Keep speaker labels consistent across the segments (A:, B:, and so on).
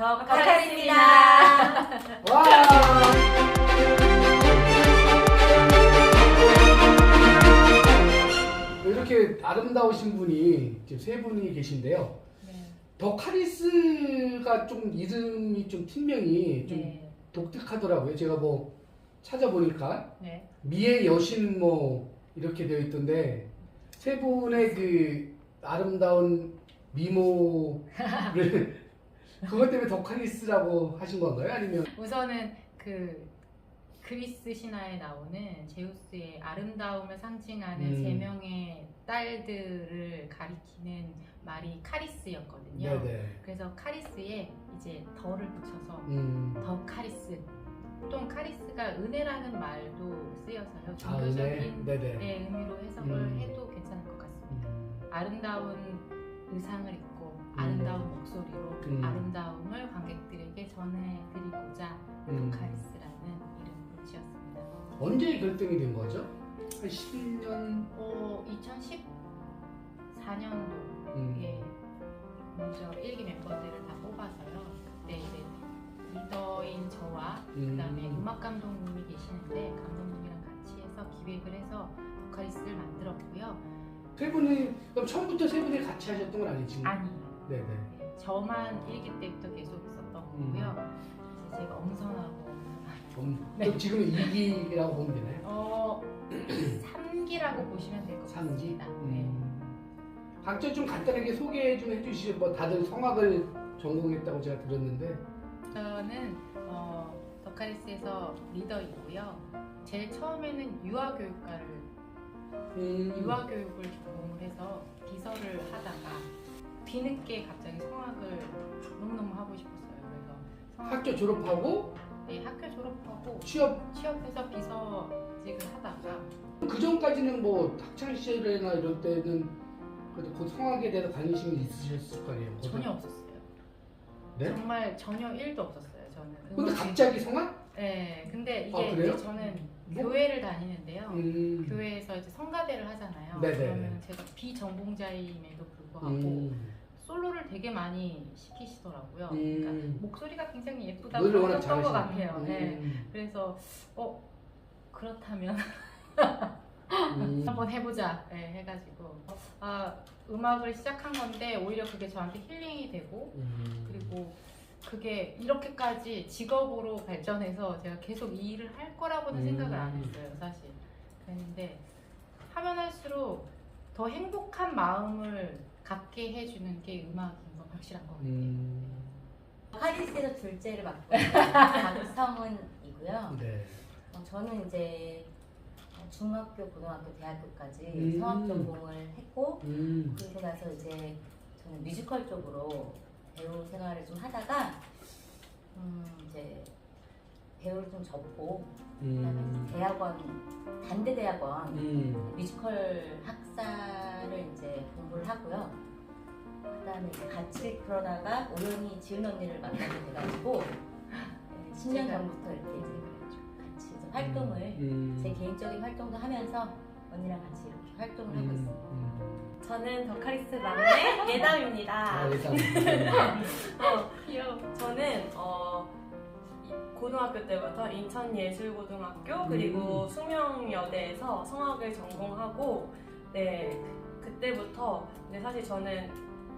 A: 더
B: 가카리스입니다.
C: 와! 이렇게 아름다우신 분이 지금 세 분이 계신데요.
B: 네.
C: 더 카리스가 좀 이름이 좀 팀명이 좀
B: 네.
C: 독특하더라고요. 제가 뭐 찾아보니까
B: 네.
C: 미의 여신 뭐 이렇게 되어 있던데 세 분의 그 아름다운 미모를 그것 때문에 더 카리스라고 하신 건가요? 아니면
B: 우선은 그 그리스 신화에 나오는 제우스의 아름다움을 상징하는
C: 음.
B: 세 명의 딸들을 가리키는 말이 카리스였거든요.
C: 네네.
B: 그래서 카리스에 이제 더를 붙여서
C: 음.
B: 더 카리스. 보통 카리스가 은혜라는 말도 쓰여서요.
C: 아,
B: 종교적인
C: 네. 네네.
B: 네, 의미로 해석을
C: 음.
B: 해도 괜찮을 것 같습니다.
C: 음.
B: 아름다운 의상을 입고 아름다운 목소리로
C: 음.
B: 아름다움을 관객들에게 전해드리고자
C: 음.
B: 도카리스라는 이름을 지었습니다.
C: 언제 결정이 된 거죠? 한 10년
B: 어, 2014년도에
C: 음.
B: 먼저 일기 멤버들을 다 뽑아서요. 그때 이제 리더인 저와
C: 음.
B: 그다음에 음악 감독님이 계시는데 감독님이랑 같이 해서 기획을 해서 도카리스를 만들었고요.
C: 세 분이 그럼 처음부터 세 분이 같이 하셨던 건 아니지?
B: 아니에요.
C: 네네.
B: 네, 저만 일기 때부터 계속 있었던
C: 음.
B: 거고요. 이제 제가 엄선하고
C: 좀,
B: 네.
C: 지금은 2기라고 보면 되나요?
B: 어 3기라고 보시면 될 것? 같습니다. 네.
C: 음. 각자 좀 간단하게 소개 좀 해주시죠. 뭐 다들 성악을 전공했다고 제가 들었는데.
B: 저는 어, 더카리스에서 리더이고요. 제일 처음에는 유아교육과를
C: 음.
B: 유아교육을 전공을 해서 비서를 하다가 뒤늦게 갑자기 성악을 너무너무 하고 싶었어요. 그래서 성악-
C: 학교 졸업하고
B: 네, 학교 졸업하고
C: 취업
B: 취업해서 비서직을 하다가
C: 그 전까지는 뭐 학창 시절이나 이럴 때는 그래도 그 성악에 대해서 관심이 있으셨을 거 아니에요.
B: 전혀 없었어요.
C: 네?
B: 정말 전혀 1도 없었어요. 저는.
C: 근데 갑자기 성악?
B: 네, 근데 이게
C: 아, 그래요?
B: 이제 저는
C: 뭐?
B: 교회를 다니는데요.
C: 음.
B: 교회에서 이제 성가대를 하잖아요.
C: 네네.
B: 그러면 제가 비전공자임에도 불구하고
C: 음.
B: 솔로를 되게 많이 시키시더라고요.
C: 음.
B: 그러니까 목소리가 굉장히 예쁘다고
C: 노래를 워낙
B: 하셨던 것
C: 잘하시네.
B: 같아요. 네.
C: 음.
B: 그래서 어 그렇다면
C: 음.
B: 한번 해보자 네, 해가지고 아 음악을 시작한 건데 오히려 그게 저한테 힐링이 되고
C: 음.
B: 그리고 그게 이렇게까지 직업으로 발전해서 제가 계속 이 일을 할 거라고는
C: 음.
B: 생각을 안 했어요 사실 그랬는데 하면 할수록 더 행복한 마음을 갖게 해주는 게 음악인 건 확실한 것 같아요
C: 음.
A: 카리스에서 둘째를 맡고 있는 박성은이고요.
C: 네.
A: 어, 저는 이제 중학교, 고등학교, 대학교까지
C: 음.
A: 성악 전공을 했고
C: 음.
A: 그리고 나서 이제 저는 뮤지컬 쪽으로 배우 생활을 좀 하다가 음 이제 배우를 좀 접고 그다음에
C: 음.
A: 이제 대학원 단대 대학원
C: 음.
A: 뮤지컬 학사를 이제 공부를 하고요. 그다음에 이제 같이 그러다가 우연히 지은 언니를 만나게 돼가지고 네, 10년
B: 제가-
A: 전부터 이렇게 같이 이제 활동을
C: 음.
A: 제 개인적인 활동도 하면서 언니랑 같이 이렇게 활동을 하고 있습니다.
C: 음.
D: 저는 더 카리스 막내 예담입니다.
C: 아, 일단.
D: 어,
B: 귀여워
D: 저는 어, 이- 고등학교 때부터 인천예술고등학교 그리고 숙명여대에서 성악을 전공하고 네 그- 그때부터 근데 사실 저는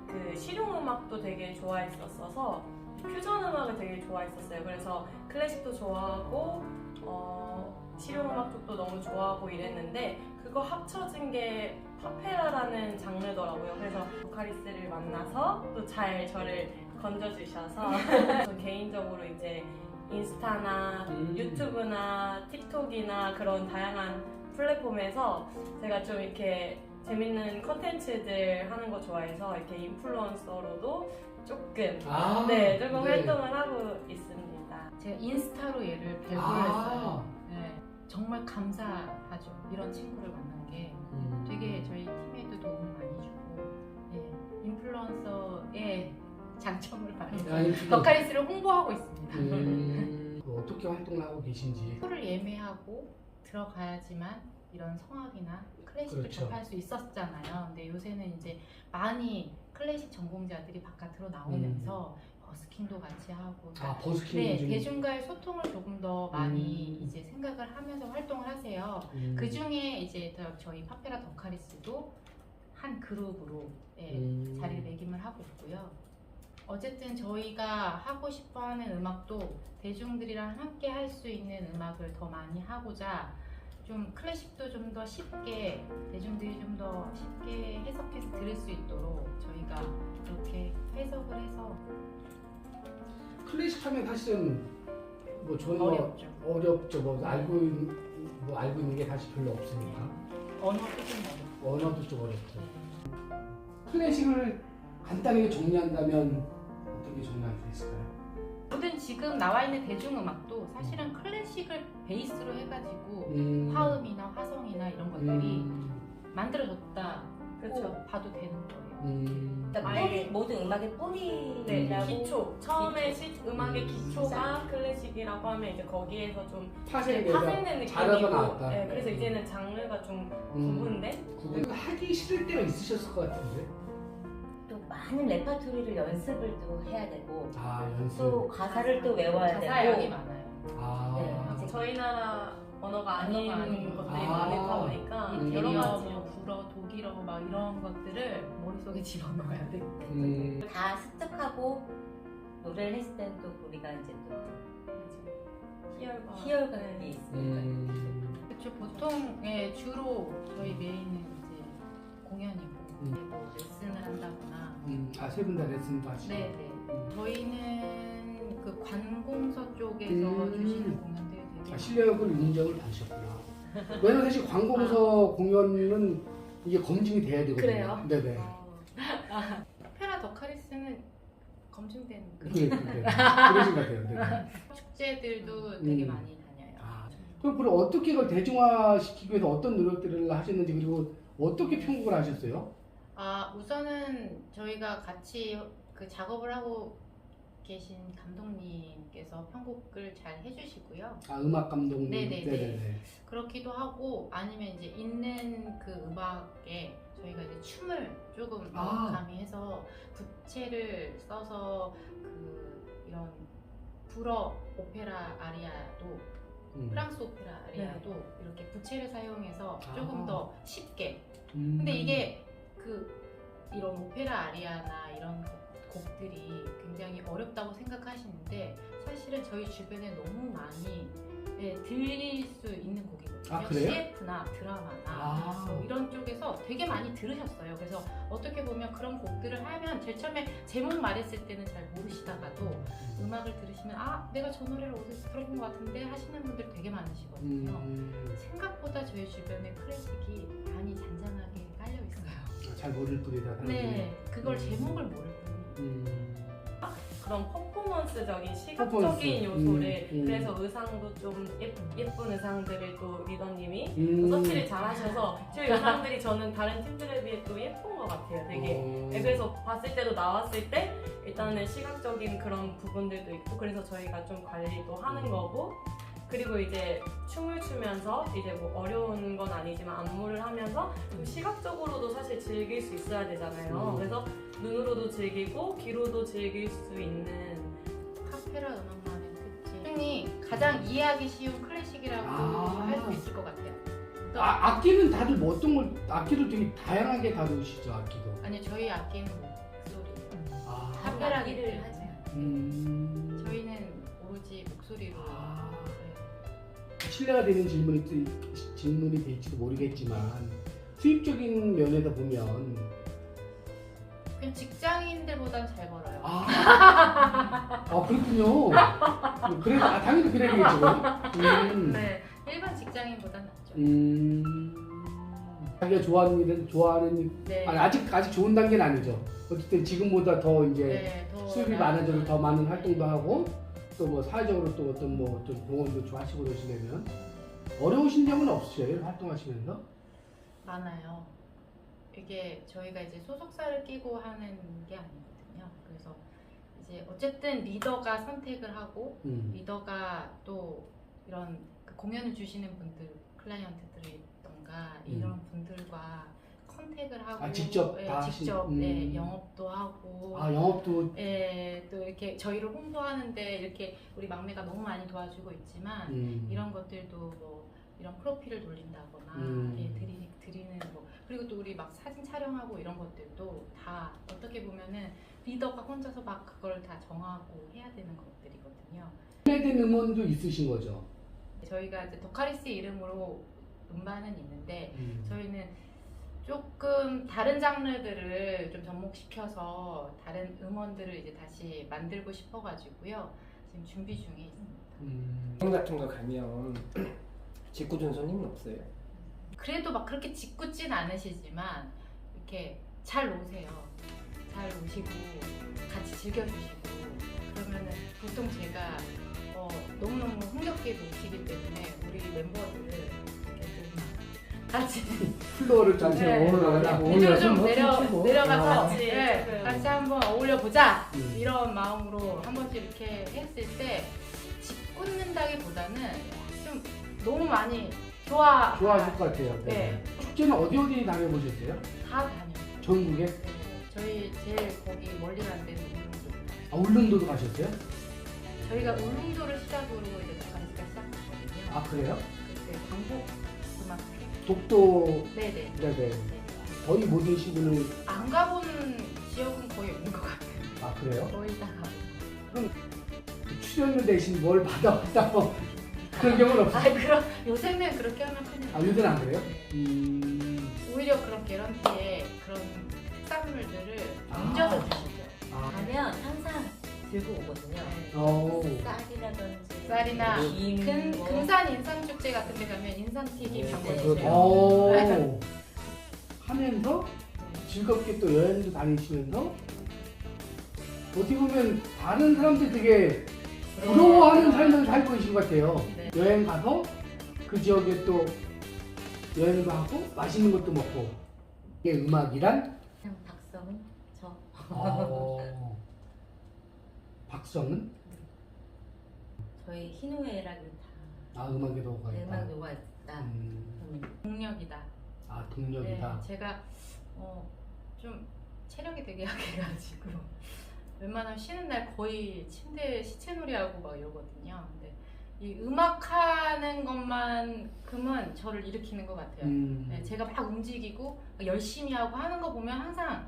D: 그 실용음악도 되게 좋아했었어서 퓨전 음악을 되게 좋아했었어요. 그래서 클래식도 좋아하고 어, 실용음악 쪽도 너무 좋아하고 이랬는데 그거 합쳐진 게 파페라라는 장르더라고요. 그래서 보카리스를 만나서 또 잘 저를 건져주셔서 저 개인적으로 이제 인스타나
C: 음.
D: 유튜브나 틱톡이나 그런 다양한 플랫폼에서 제가 좀 이렇게 재밌는 컨텐츠들 하는 거 좋아해서 이렇게 인플루언서로도 조금
C: 아,
D: 네 조금
C: 네.
D: 활동을 하고 있습니다.
B: 제가 인스타로 얘를 발굴했어요
C: 아.
B: 네, 정말 감사하죠 이런 친구를 만난 게
C: 음.
B: 되게 저희 팀에도 도움을 많이 주고 예, 인플루언서의 장점을 발휘해서
C: 아,
B: 더카리스를 홍보하고 있습니다.
C: 음. 그 어떻게 활동을 하고 계신지.
B: 표를 예매하고 들어가야지만 이런 성악이나 클래식을
C: 그렇죠.
B: 접할 수 있었잖아요. 근데 요새는 이제 많이 클래식 전공자들이 바깥으로 나오면서 버스킹도 같이 하고
C: 아 버스킹
B: 네,
C: 좀
B: 대중과의 소통을 조금 더 많이
C: 음.
B: 이제 생각을 하면서 활동을 하세요.
C: 음.
B: 그 중에 이제 더 저희 파페라 더카리스도 한 그룹으로 예,
C: 음.
B: 자리를 매김을 하고 있고요. 어쨌든 저희가 하고 싶어 하는 음악도 대중들이랑 함께 할 수 있는 음악을 더 많이 하고자 좀 클래식도 좀 더 쉽게 대중들이 좀 더 쉽게 해석해서 들을 수 있도록 저희가 이렇게 해석을 해서
C: 클래식 하면 사실은 뭐뭐
B: 어렵죠.
C: 어렵죠. 뭐 알고 있는, 뭐 알고 있는 게 사실 별로 없으니까
B: 언어도 좀 어렵고.
C: 언어도 좀 어렵죠.
B: 네.
C: 클래식을 간단하게 정리한다면 어떻게 정리할 수 있을까요?
B: 모든 지금 나와 있는 대중음악도 사실은 클래식을 베이스로 해가지고
C: 음.
B: 화음이나 화성이나 이런 것들이
C: 음.
B: 만들어졌다.
D: 그렇죠.
B: 봐도 되는 거예요.
C: 음.
A: 그러니까
D: 아예.
A: 뿌리, 모든 음악의 뿌리라고
D: 네, 기초. 처음에 시, 음악의
C: 음.
D: 기초가 클래식이라고 하면 이제 거기에서 좀
C: 파생이
D: 네, 파생된 느낌이고,
C: 나왔다.
D: 네, 그래서 이제는 장르가 좀
C: 음.
D: 구분된.
C: 구분 하기 싫을 때가 있으셨을 것 같은데.
A: 또 많은 레파토리를 연습을 또 해야 되고
C: 아 연습.
A: 또 가사를 또 외워야
B: 가사량이
A: 되고
B: 많아요.
C: 아.
A: 네.
D: 저희 나라 언어가 아닌
B: 언어가 아닌
D: 것들이
C: 아.
D: 많다 보니까
C: 음.
D: 여러 가지
B: 뭐 불어, 독일어 막 이런 것들을 머릿속에 집어넣어야 돼.
C: 음.
A: 다 습득하고 노래를 했을 때는 또 우리가 이제 또
D: 희열과 네.
A: 그게 있으니까
C: 음.
B: 그렇죠. 보통 예, 주로 저희 메인은 이제 공연이고
C: 음.
B: 뭐 레슨을 한다거나.
C: 음. 아세 분 다 레슨도 하시고.
B: 네, 네.
C: 음.
B: 저희는 그 관공서 쪽에서
C: 음.
B: 주시는 공연들이 되게
C: 아, 실력을 인정을 받으셨구나. 왜냐면 사실 관공서 공연은 이게 검증이 돼야 되거든요.
D: 그래요?
C: 네네.
D: 어,
B: 오페라 더 카리스는 검증된 그
C: 그래. 그러신 것 같아요. 네.
B: 축제들도 되게
C: 음.
B: 많이 다녀요.
C: 아, 그럼 어떻게 이걸 대중화시키기 위해서 어떤 노력들을 하셨는지 그리고 어떻게 편곡을 하셨어요?
B: 아 우선은 저희가 같이 그 작업을 하고 계신 감독님께서 편곡을 잘 해주시고요.
C: 아 음악 감독님.
B: 네네네.
C: 네네네.
B: 그렇기도 하고 아니면 이제 있는 그 음악에 저희가 이제 춤을 조금
C: 아.
B: 가미해서 부채를 써서 그 이런 불어 오페라 아리아도
C: 음.
B: 프랑스 오페라 아리아도 이렇게 부채를 사용해서 조금
C: 아.
B: 더 쉽게
C: 음.
B: 근데 이게 그 이런 오페라 아리아나 이런 곡- 곡들이 굉장히 어렵다고 생각하시는데 사실은 저희 주변에 너무 많이 네, 들릴 수 있는 곡이거든요.
C: 아?
B: CF나 드라마나
C: 아.
B: 뭐 이런 쪽에서 되게 많이 들으셨어요. 그래서 어떻게 보면 그런 곡들을 하면 제일 처음에 제목 말했을 때는 잘 모르시다가도 음악을 들으시면 아 내가 저 노래를 어디서 들어본 것 같은데 하시는 분들 되게 많으시거든요.
C: 음.
B: 생각보다 저희 주변에 클래식이 많이 잔잔하게 깔려 있어요.
C: 잘 모를 뿐이다.
B: 네, 그걸
C: 음.
B: 제목을 모를 뿐이에요.
C: 음.
D: 그런 퍼포먼스적인
C: 퍼포먼스.
D: 시각적인 요소를
C: 음, 음.
D: 그래서 의상도 좀 예, 예쁜 의상들을 또 리더님이
C: 음.
D: 서치를 잘 하셔서 저희 의상들이 저는 다른 팀들에 비해 또 예쁜 것 같아요 되게
C: 어.
D: 네, 그래서 봤을 때도 나왔을 때 일단은 시각적인 그런 부분들도 있고 그래서 저희가 좀 관리도 하는
C: 음.
D: 거고 그리고 이제 춤을 추면서 이제 뭐 어려운 건 아니지만 안무를 하면서 좀 시각적으로도 사실 즐길 수 있어야 되잖아요.
C: 음.
D: 그래서 눈으로도 즐기고 귀로도 즐길 수 있는
B: 카페라 음악만의 특징 중이 가장 이해하기 쉬운 클래식이라고
C: 아.
B: 할 수 있을 것 같아요. 또
C: 아, 악기는 다들 뭐 어떤 걸 악기를 되게 다양하게 다루시죠 악기도.
B: 아니 저희 악기는 목소리.
C: 아.
B: 카페라기
A: 악기를
B: 때문에
A: 하죠.
C: 음.
B: 저희는 오로지 목소리로.
C: 신뢰가 되는 질문이 또- 질문이 될지도 모르겠지만 수입적인 면에서 보면
B: 그냥 직장인들보단 잘 벌어요.
C: 아, 아 그렇군요. 그래 아, 당연히 그래야 되겠죠. 음.
B: 네, 일반 직장인보단 낫죠.
C: 음. 자기가 좋아하는 일은 좋아하는 일
B: 네.
C: 아니, 아직 아직 좋은 단계는 아니죠. 어쨌든 지금보다 더 이제
B: 네, 더
C: 수입이
B: 나-
C: 많아져서 더 많은 활동도 하고 또 뭐 사회적으로 또 어떤 뭐좀 공헌도 좀 하시고 그러시려면 어려우신 점은 없으셔요 활동하시면서?
B: 많아요. 이게 저희가 이제 소속사를 끼고 하는 게 아니거든요. 그래서 이제 어쨌든 리더가 선택을 하고 리더가 또 이런 그 공연을 주시는 분들 클라이언트들이던가 저희가
C: 음.
B: 이런 분들과 컨택을 하고
C: 아, 직접
B: 예,
C: 다 하신-
B: 직접
C: 음.
B: 예, 영업도 하고
C: 아 영업도
B: 예, 또 이렇게 저희를 홍보하는데 이렇게 우리 막내가 너무 많이 도와주고 있지만
C: 음.
B: 이런 것들도 뭐 이런 프로필을 돌린다거나
C: 음.
B: 예, 드리, 드리는 뭐 그리고 또 우리 막 사진 촬영하고 이런 것들도 다 어떻게 보면은 리더가 혼자서 막 그걸 다 정하고 해야 되는 것들이거든요.
C: 해된 음원도 있으신 거죠?
B: 저희가 이제 더카리스 이름으로 음반은 있는데
C: 음.
B: 저희는 조금 다른 장르들을 좀 접목시켜서 다른 음원들을 이제 다시 만들고 싶어가지고요. 지금 준비 중에 있습니다.
C: 음.
E: 여행 같은 거 가면 직구준 손님은 없어요.
B: 그래도 막 그렇게 짓궂진 않으시지만 이렇게 잘 노세요. 잘 노시고 같이 즐겨주시고 그러면은 보통 제가 어, 너무너무 흥겹게 노시기 때문에 우리 멤버들을 같이
C: 플로어를 좀
B: 네.
C: 올라가고
B: 이쪽으로 좀 내려 내려가서
D: 같이
B: 네,
D: 조금.
B: 같이 한번 어울려 보자
C: 음.
B: 이런 마음으로 한 번씩 이렇게 했을 때 짓궂는다기보다는 좀 너무 많이 좋아
C: 좋아하실 것 같아요.
B: 네.
C: 축제는 어디 어디 다녀보셨어요?
B: 다 다녔어요.
C: 전국에?
B: 네, 저희 제일 거기 멀리 간 데는 울릉도.
C: 아 울릉도도 가셨어요?
B: 저희가 울릉도를 시작으로 이제 가니까 시작했거든요.
C: 아 그래요?
B: 그때 광복 음악.
C: 독도
B: 네네.
C: 네 네
B: 네.
C: 거의 모든 시군을
B: 안 가본 지역은 거의 없는 것 같아요.
C: 아 그래요?
B: 거의 다 가고.
C: 그 출연료 대신 뭘 받아왔다 뭐 그런 경우는 없어요?
B: 아 그럼 요새는 그렇게 하면 큰일
C: 아
B: 나요.
C: 요새는 안 그래요?
B: 네.
C: 음...
B: 오히려 그런 개런티에 그런 특산물들을
C: 아.
B: 얹어서 주시죠.
C: 아,
A: 가면 항상 들고 오거든요.
B: 네.
C: 어.
A: 쌀이라든지 김,
B: 근,
A: 뭐.
B: 금산 인삼축제 같은 데 가면 인삼튀김
A: 네,
B: 이런 거
A: 네,
B: 주세요.
A: 네.
C: 어. 하면서 즐겁게 또 여행도 다니시면서 어떻게 보면 다른 사람들 되게 부러워하는 삶을 살고 계신 것 같아요.
B: 네.
C: 여행 가서 그 지역에 또 여행도 하고 맛있는 것도 먹고 이게 음악이란
A: 그냥 박성은 저
C: 어... 박성은
A: 저희 희노애락이 다
C: 아 음악에도 가 있다.
A: 음악 요가 있다.
C: 음,
A: 음.
B: 동력이다.
C: 아 동력이다.
B: 네, 제가 어, 좀 체력이 되게 약해가지고 웬만하면 쉬는 날 거의 침대에 시체놀이하고 막 이러거든요. 근데 이 음악하는 것만큼은 저를 일으키는 것 같아요.
C: 음.
B: 네, 제가 막 움직이고 열심히 하고 하는 거 보면 항상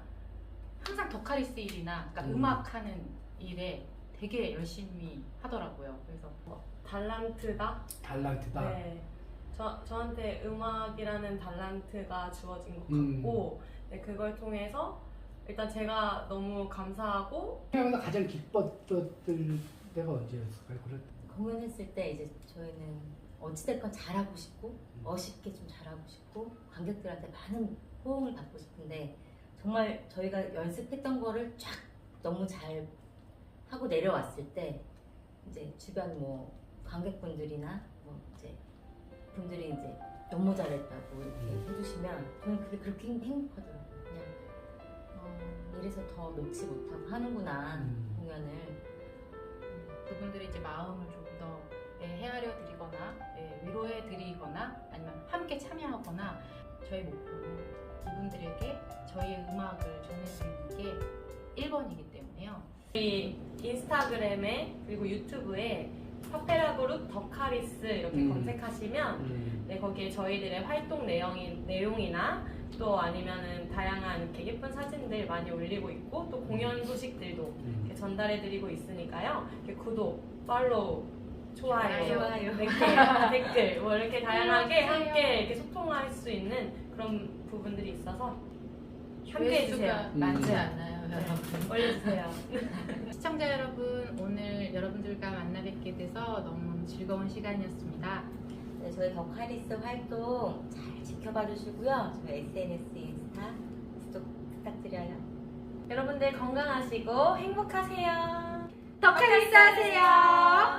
B: 항상 더카리스 일이나 그러니까
C: 음.
B: 음. 악하는 일에 되게 열심히 하더라고요. 그래서
D: 달란트다.
C: 달란트다.
D: 네. 저, 저한테 음악이라는 달란트가 주어진 것
C: 음.
D: 같고 네, 그걸 통해서 일단 제가 너무 감사하고
C: 생각보다 가장 기뻤던 때가 언제였을까요? 그럴 때?
A: 공연했을 때 이제 저희는 어찌됐건 잘하고 싶고 멋있게 좀 잘하고 싶고 관객들한테 많은 호응을 받고 싶은데 정말 저희가 연습했던 거를 쫙 너무 잘 하고 내려왔을 때 이제 주변 뭐 관객분들이나 뭐 이제 분들이 이제 너무 잘했다고 이렇게
C: 음.
A: 해주시면 저는 그게 그렇게 행- 행복하더라고요. 그냥 어, 이래서 더 놓지 못하고 하는구나
C: 음.
A: 공연을.
B: 그분들이 이제 마음을 좀 더 헤아려 드리거나 예, 위로해 드리거나 아니면 함께 참여하거나 저희 목표는 이분들에게 저희의 음악을 전해드리는 게 1번이기 때문에요.
D: 이 인스타그램에 그리고 유튜브에 파페라 그룹 더카리스 이렇게
C: 음.
D: 검색하시면
C: 음.
D: 네, 거기에 저희들의 활동 내용이, 내용이나 또 아니면은 다양한 이렇게 예쁜 사진들 많이 올리고 있고 또 공연 소식들도
C: 음.
D: 이렇게 전달해드리고 있으니까요. 이렇게 구독, 팔로우, 좋아요,
A: 좋아요.
D: 이렇게 댓글 뭐 이렇게 다양하게 함께 이렇게 소통할 수 있는 그런 부분들이 있어서 함께 해 주세요.
B: 조회수가 많지
C: 음.
B: 않아요, 여러분.
D: 올려주세요.
B: 시청자 여러분, 오늘 여러분들과 만나 뵙게 돼서 너무 즐거운 시간이었습니다.
A: 네, 저희 더카리스 활동 잘 지켜봐 주시고요. 저희 SNS, 인스타 구독 부탁드려요.
D: 여러분들 건강하시고 행복하세요.
B: 더카리스 하세요!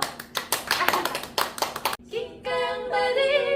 D: 깃강바늘 부